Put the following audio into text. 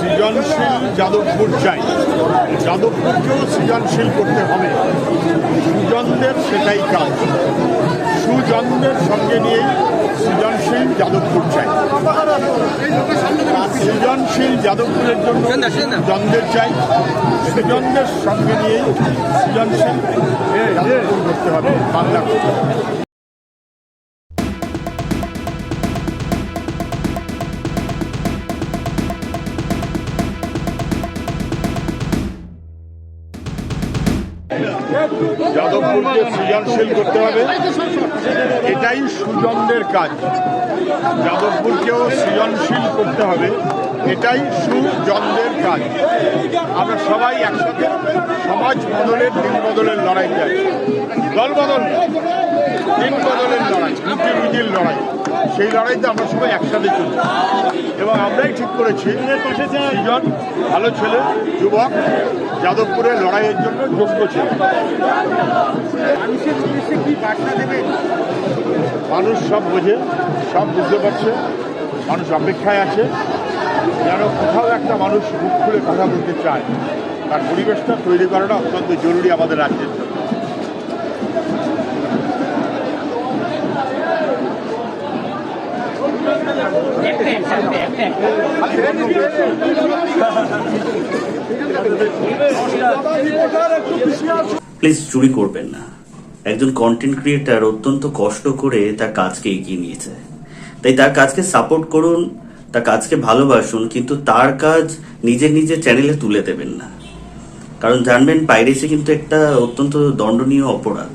সৃজনশীল যাদবপুর চাই। যাদবপুরকেও সৃজনশীল করতে হবে। সুজনদের সেটাই কাজ। সুজনদের সঙ্গে নিয়েই সৃজনশীল যাদবপুর চাই। সৃজনশীল যাদবপুরের জন্য সুজনদের চাই। সৃজনদের সঙ্গে নিয়েই সৃজনশীল যাদবপুর করতে হবে বাংলা করতে হবে। যাদবপুরকে সৃজনশীল করতে হবে, এটাই সুজনদের কাজ। যাদবপুরকেও সৃজনশীল করতে হবে, এটাই সুজনদের কাজ। আমরা সবাই একসাথে সমাজ বদলের, দিন বদলের লড়াই চাই। দল বদল দিন বদলের লড়াই রুটি রুজির লড়াই। সেই লড়াইতে আমরা সবাই একসাথে চলি এবং আমরাই ঠিক করেছি। সৃজন ভালো ছেলে যুবক যাদবপুরে লড়াইয়ের জন্য যোগ্য ছেলে। মানুষ সব বোঝে সব বুঝতে পারছে মানুষ অপেক্ষায় আছে। যেন কোথাও একটা মানুষ মুখ খুলে কথা বলতে চায় তার পরিবেশটা তৈরি করাটা অত্যন্ত জরুরি আমাদের রাজ্যের জন্য। প্লিজ চুরি করবেন না। একজন কন্টেন্ট ক্রিয়েটার অত্যন্ত কষ্ট করে তার কাজকে এগিয়ে নিয়েছে। তাই তার কাজকে সাপোর্ট করুন, তার কাজকে ভালোবাসুন, কিন্তু তার কাজ নিজের নিজের চ্যানেলে তুলে দেবেন না। কারণ জানবেন পাইরেসি কিন্তু একটা অত্যন্ত দণ্ডনীয় অপরাধ।